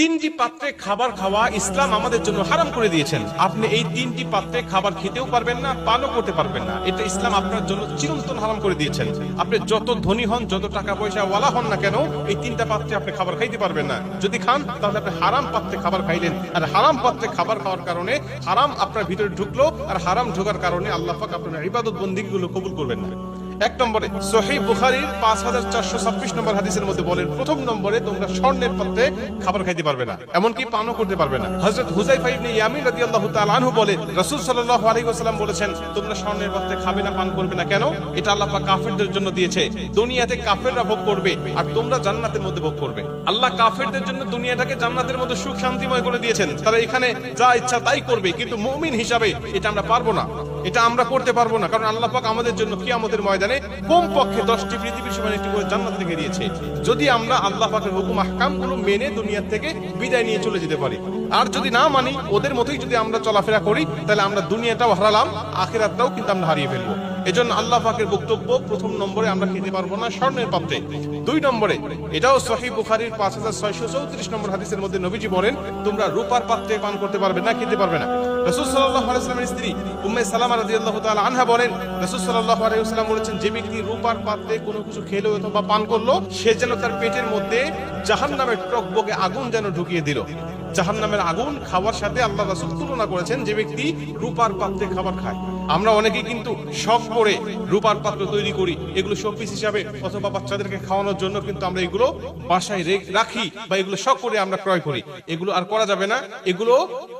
তিনটি পাত্রে খাবার খাওয়া ইসলাম আমাদের জন্য হারাম করে দিয়েছেন। আপনি এই তিনটি পাত্রে খাবার খেতেও পারবেন না, পানও করতে পারবেন না। এটা ইসলাম আপনার জন্য চিরন্তন হারাম করে দিয়েছেন। আপনি যত ধনী হন, যত টাকা পয়সা ওয়ালা হন না কেন, এই তিনটা পাত্রে আপনি খাবার খাইতে পারবেন না। যদি খান, তাহলে আপনি হারাম পাত্রে খাবার খাইলেন। আর হারাম পাত্রে খাবার খাওয়ার কারণে হারাম আপনার ভিতরে ঢুকলো, আর হারাম ঢোকার কারণে আল্লাহ পাক আপনার ইবাদত বন্দিগুলো কবুল করবেন না। এক নম্বরে সহি বুখারির পাঁচ হাজার চারশো ছাব্বিশ নম্বর হাদিসের মধ্যে বলেন, প্রথম নম্বরে তোমরা স্বর্ণের পাত্রে খাবার খাইতে পারবে না, এমনকি পানও করতে পারবে না। হযরত হুজাইফা ইয়ামিন বলেছেন, তোমরা স্বর্ণের পাত্রে খাবে না, পান করবে না কেন? এটা আল্লাহ পাক কাফেরদের জন্য দিয়েছে। দুনিয়াতে কাফেররা ভোগ করবে আর তোমরা জান্নাতের মধ্যে ভোগ করবে। আল্লাহ কাফেরদের জন্য দুনিয়াটাকে জান্নাতের মধ্যে সুখ শান্তিময় করে দিয়েছেন। তারা এখানে যা ইচ্ছা তাই করবে, কিন্তু মুমিন হিসাবে এটা আমরা পারব না। এটা আমরা করতে পারব না, কারণ আল্লাহ পাক আমাদের জন্য কিয়ামতের ময়দানে কম পক্ষে দশটি পৃথিবীর সমান একটি করে জান্নাত থেকে দিয়েছে। যদি আমরা আল্লাহ পাকের হুকুম, আহকামগুলো মেনে দুনিয়া থেকে বিদায় নিয়ে চলে যেতে পারি। আর যদি না মানি, ওদের মতোই যদি আমরা চলাফেরা করি, তাহলে আমরা দুনিয়াটাও হারালাম, আখেরাতটাও কিন্তু আমরা হারিয়ে ফেলব। এজন্য আল্লাহ পাকের বক্তব্য প্রথম নম্বরে আমরা খেতে পারব না, স্বর্ণের পাত্রে। দুই নম্বরে, এটাও সহি বুখারির পাঁচ হাজার ছয়শো চৌত্রিশ নম্বর হাদিসের মধ্যে নবীজি বলেন, তোমরা রূপার পাত্রে পান করতে পারবে না, খেতে পারবে না। স্ত্রী উম্মে আনহা বলেন বলেছেন পাত্রে কোনো কিছু খেলো অথবা পান করল, সে যেন তার পেটের মধ্যে জাহান্নামের টকবগে আগুন যেন ঢুকিয়ে দিল। জাহান্নামের আগুন খাওয়ার সাথে আল্লাহ রাসুল তুলনা করেছেন, যে ব্যক্তি রূপার পাত্রে খাবার খায়। আমরা অনেকেই কিন্তু শখ করে রূপার পাত্র তৈরি করি, এগুলো শোপিস হিসাবে অথবা বাচ্চাদেরকে খাওয়ানোর জন্য কিন্তু আমরা এগুলো বাসায় রাখি বা এগুলো শখ করে আমরা ক্রয় করি। এগুলো আর করা যাবে না। এগুলো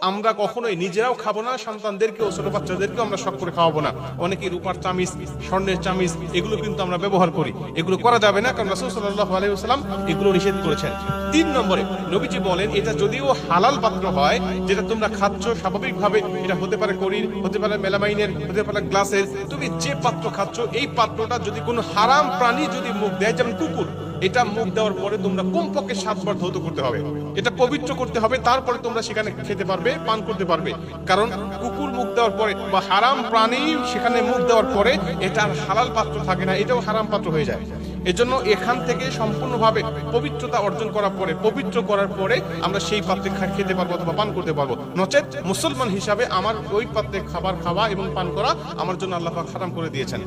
আমরা কখনোই নিজেরাও খাব না, সন্তানদেরকেও, ছোট বাচ্চাদেরকেও আমরা শখ করে খাওয়াবো না। অনেকে রূপার চামিচ, স্বর্ণের চামিচ, এগুলো কিন্তু আমরা ব্যবহার করি। এগুলো করা যাবে না, কারণ রাসূল সাল্লাল্লাহু আলাইহি ওয়াসাল্লাম এগুলো নিষেধ করেছেন। তিন নম্বরে নবীজি বলেন, এটা যদিও হালাল পাত্র হয়, যেটা তোমরা খাচ্ছ, স্বাভাবিকভাবে এটা হতে পারে করির, হতে পারে মেলামাইনের হতে পারে গ্লাসের তুমি যে পাত্র খাচ্ছ, এই পাত্রটা যদি কোনো হারাম প্রাণী যদি মুখ দেয়, যেমন কুকুর, এটা মুখ দেওয়ার পরে তোমরা কমপক্ষে সাতবার ধৌত করতে হবে। এটা পবিত্র করতে হবে, তারপরে তোমরা সেখানে খেতে পারবে, পান করতে পারবে। কারণ কুকুর মুখ দেওয়ার পরে বা হারাম প্রাণী সেখানে মুখ দেওয়ার পরে এটা হালাল পাত্র থাকে না, এটাও হারাম পাত্র হয়ে যায়। এজন্য এখান থেকে সম্পূর্ণভাবে পবিত্রতা অর্জন করার পরে, পবিত্র করার পরে আমরা সেই পাত্রে খেতে পারব অথবা পান করতে পারব। নচেত মুসলমান হিসাবে আমার ওই পাত্রে খাবার খাওয়া এবং পান করা আমার জন্য আল্লাহ হারাম করে দিয়েছেন।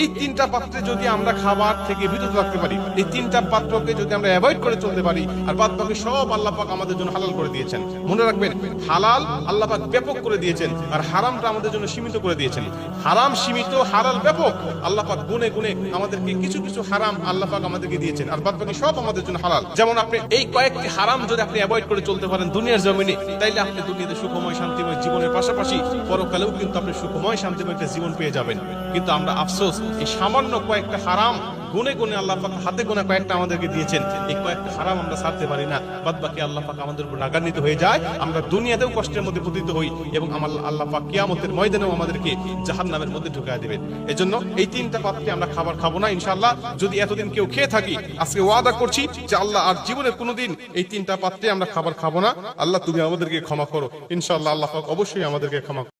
এই তিনটা পাত্রে যদি আমরা খাবার থেকে বিরত রাখতে পারি, এই তিনটা পাত্রকে যদি আমরা অ্যাভয়েড করে চলতে পারি, আর বাদ বাকি সব আল্লাহ পাক আমাদের জন্য হালাল করে দিয়েছেন। মনে রাখবেন, হালাল আল্লাহ পাক ব্যাপক করে দিয়েছেন, আর হারামটা আমাদের জন্য সীমিত করে দিয়েছেন। হারাম সীমিত, হালাল ব্যাপক আল্লাহ পাক গুনে গুনে আমাদেরকে কিছু কিছু হারাম আল্লাহ পাক আমাদেরকে দিয়েছেন, আর বাদ বাকি সব আমাদের জন্য হালাল। যেমন আপনি এই কয়েকটি হারাম যদি আপনি অ্যাভয়েড করে চলতে পারেন দুনিয়ার জমিনে, তাইলে আপনি দুনিয়াতে সুখময়, শান্তিময় জীবনের পাশাপাশি পরকালেও কিন্তু আপনি সুখময়, শান্তিময় একটা জীবন পেয়ে যাবেন। কিন্তু আমরা আফসোস এই সামান্য কয়েকটা হারাম গুনে গুনে আল্লাহ পাক হাতে গোনা কয়েকটা আমাদেরকে দিয়েছেন। এই কয়েকটা হারাম আমরা ছাড়তে পারি না। বাদ বাকি আল্লাহ পাক আমাদের উপর রাগান্বিত হয়ে যায়। আমরা দুনিয়াতেও কষ্টের মধ্যে পতিত হই এবং আমার আল্লাহ পাক কিয়ামতের ময়দানেও আমাদেরকে জাহান্নামের মধ্যে ঢুকায় দিবেন। এজন্য এই তিনটা পাত্রে আমরা খাবার খাব না ইনশাআল্লাহ। যদি এতদিন কেউ খেয়ে থাকি, আজকে ওয়াদা করছি যে আল্লাহ আর জীবনের কোনোদিন এই তিনটা পাত্রে আমরা খাবার খাব না। আল্লাহ তুমি আমাদেরকে ক্ষমা করো। ইনশাআল্লাহ আল্লাহ পাক অবশ্যই আমাদেরকে ক্ষমা